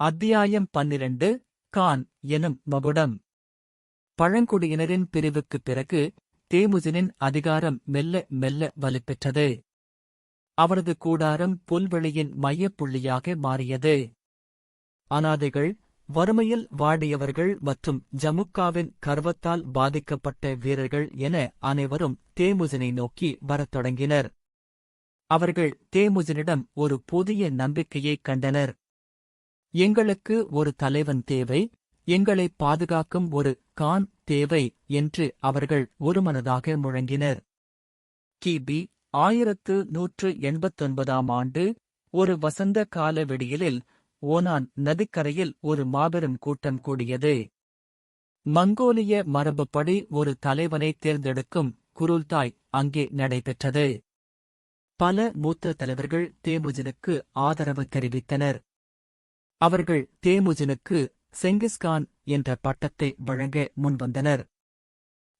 அத்தியாயம் பன்னிரண்டு கான் எனும் மகுடம் பழங்குடியினரின் பிரிவுக்குப் பிறகு தேமுஜினின் அதிகாரம் மெல்ல மெல்ல வலுப்பெற்றது. அவரது கூடாரம் புல்வெளியின் மையப்புள்ளியாக மாறியது. அனாதைகள் வறுமையில் வாடியவர்கள் மற்றும் ஜமுக்காவின் கர்வத்தால் பாதிக்கப்பட்ட வீரர்கள் என அனைவரும் தேமுஜினை நோக்கி வரத் தொடங்கினர். அவர்கள் தேமுஜினிடம் ஒரு புதிய நம்பிக்கையைக் கண்டனர். எங்களுக்கு ஒரு தலைவன் தேவை எங்களை பாதுகாக்கும் ஒரு கான் தேவை என்று அவர்கள் ஒருமனதாக முழங்கினர். கிபி ஆயிரத்து நூற்று எண்பத்தொன்பதாம் ஆண்டு ஒரு வசந்த கால வெடியலில் ஓனான் நதிக்கரையில் ஒரு மாபெரும் கூட்டம் கூடியது. மங்கோலிய மரபுப்படி ஒரு தலைவனை தேர்ந்தெடுக்கும் குருல்தாய் அங்கே நடைபெற்றது. பல மூத்த தலைவர்கள் தேமுஜினுக்கு ஆதரவு தெரிவித்தனர். அவர்கள் தேமுஜினுக்கு செங்கிஸ்கான் என்ற பட்டத்தை வழங்க முன்வந்தனர்.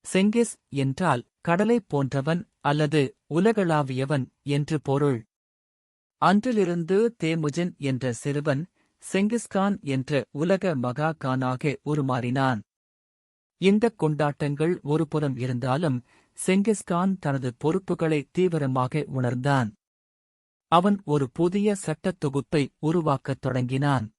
செங்கிஸ் என்றால் கடலை போன்றவன் அல்லது உலகளாவியவன் என்று பொருள். அன்றிலிருந்து தேமுஜின் என்ற சிறுவன் செங்கிஸ்கான் என்ற உலக மகா கானாக உருமாறினான். இந்தக் கொண்டாட்டங்கள் ஒருபுறம் இருந்தாலும் செங்கிஸ்கான் தனது பொறுப்புகளை தீவிரமாக உணர்ந்தான். அவன் ஒரு புதிய சட்டத் தொகுப்பை உருவாக்கத் தொடங்கினான்.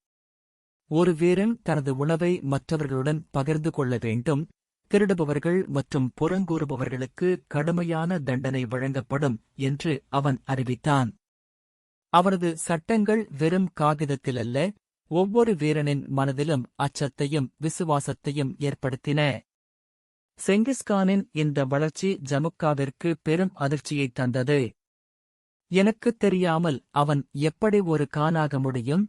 ஒரு வீரன் தனது உணவை மற்றவர்களுடன் பகிர்ந்து கொள்ள வேண்டும் திருடுபவர்கள் மற்றும் புறங்கூறுபவர்களுக்கு கடுமையான தண்டனை வழங்கப்படும் என்று அவன் அறிவித்தான். அவரது சட்டங்கள் வெறும் காகிதத்திலல்ல ஒவ்வொரு வீரனின் மனதிலும் அச்சத்தையும் விசுவாசத்தையும் ஏற்படுத்தின. செங்கிஸ்கானின் இந்த வளர்ச்சி ஜமுக்காவிற்கு பெரும் அதிர்ச்சியைத் தந்தது. எனக்குத் தெரியாமல் அவன் எப்படி ஒரு கானாக முடியும்?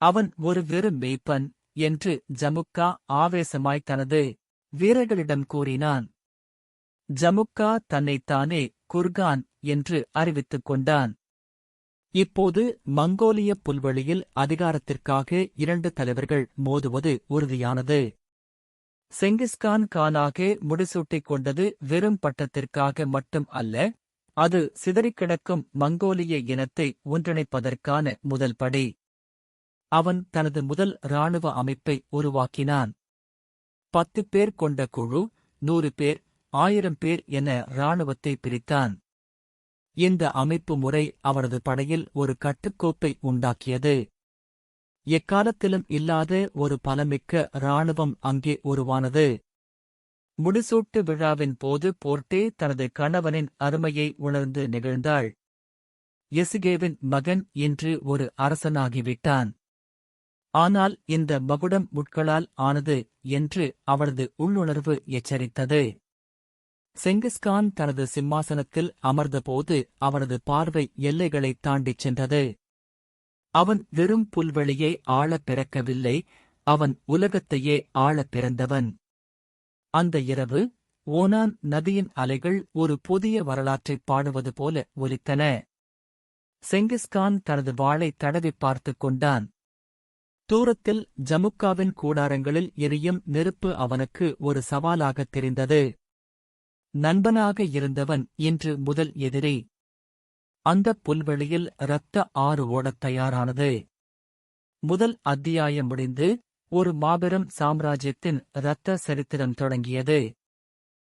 அவன் ஒரு வெறும் மெய்ப்பன் என்று ஜமுக்கா ஆவேசமாய் தனது வீரர்களிடம் கூறினான். ஜமுக்கா தன்னைத்தானே குர்கான் என்று அறிவித்துக் கொண்டான். இப்போது மங்கோலிய புல்வெளியில் அதிகாரத்திற்காக இரண்டு தலைவர்கள் மோதுவது உறுதியானது. செங்கிஸ்கான் கானாக முடிசூட்டிக் கொண்டது வெறும் பட்டத்திற்காக மட்டும் அல்ல அது சிதறிக்கிடக்கும் மங்கோலிய இனத்தை ஒன்றிணைப்பதற்கான முதல் படி. அவன் தனது முதல் இராணுவ அமைப்பை உருவாக்கினான். பத்து பேர் கொண்ட குழு நூறு பேர் ஆயிரம் பேர் என இராணுவத்தை பிரித்தான். இந்த அமைப்பு முறை அவரது படையில் ஒரு கட்டுக்கோப்பை உண்டாக்கியது. எக்காலத்திலும் இல்லாத ஒரு பலமிக்க இராணுவம் அங்கே உருவானது. முடிசூட்டு விழாவின் போது போர்ட்டே தனது கணவனின் அருமையை உணர்ந்து நிகழ்ந்தாள். எசுகேவின் மகன் இன்று ஒரு அரசனாகிவிட்டான். ஆனால் இந்த மகுடம் முட்களால் ஆனது என்று அவளது உள்ளுணர்வு எச்சரித்தது. செங்கிஸ்கான் தனது சிம்மாசனத்தில் அமர்ந்தபோது அவனது பார்வை எல்லைகளைத் தாண்டிச் சென்றது. அவன் வெறும் புல்வெளியை ஆளப் பிறக்கவில்லை அவன் உலகத்தையே ஆளப் பிறந்தவன். அந்த இரவு ஓனான் நதியின் அலைகள் ஒரு புதிய வரலாற்றைப் பாடுவது போல ஒலித்தன. செங்கிஸ்கான் தனது வாளை தடவி பார்த்துக் கொண்டான். தூரத்தில் ஜமுக்காவின் கூடாரங்களில் எரியும் நெருப்பு அவனுக்கு ஒரு சவாலாகத் தெரிந்தது. நண்பனாக இருந்தவன் இன்று முதல் எதிரி. அந்தப் புல்வெளியில் இரத்த ஆறு ஓடத் தயாரானது. முதல் அத்தியாயம் முடிந்து ஒரு மாபெரும் சாம்ராஜ்யத்தின் இரத்த சரித்திரம் தொடங்கியது.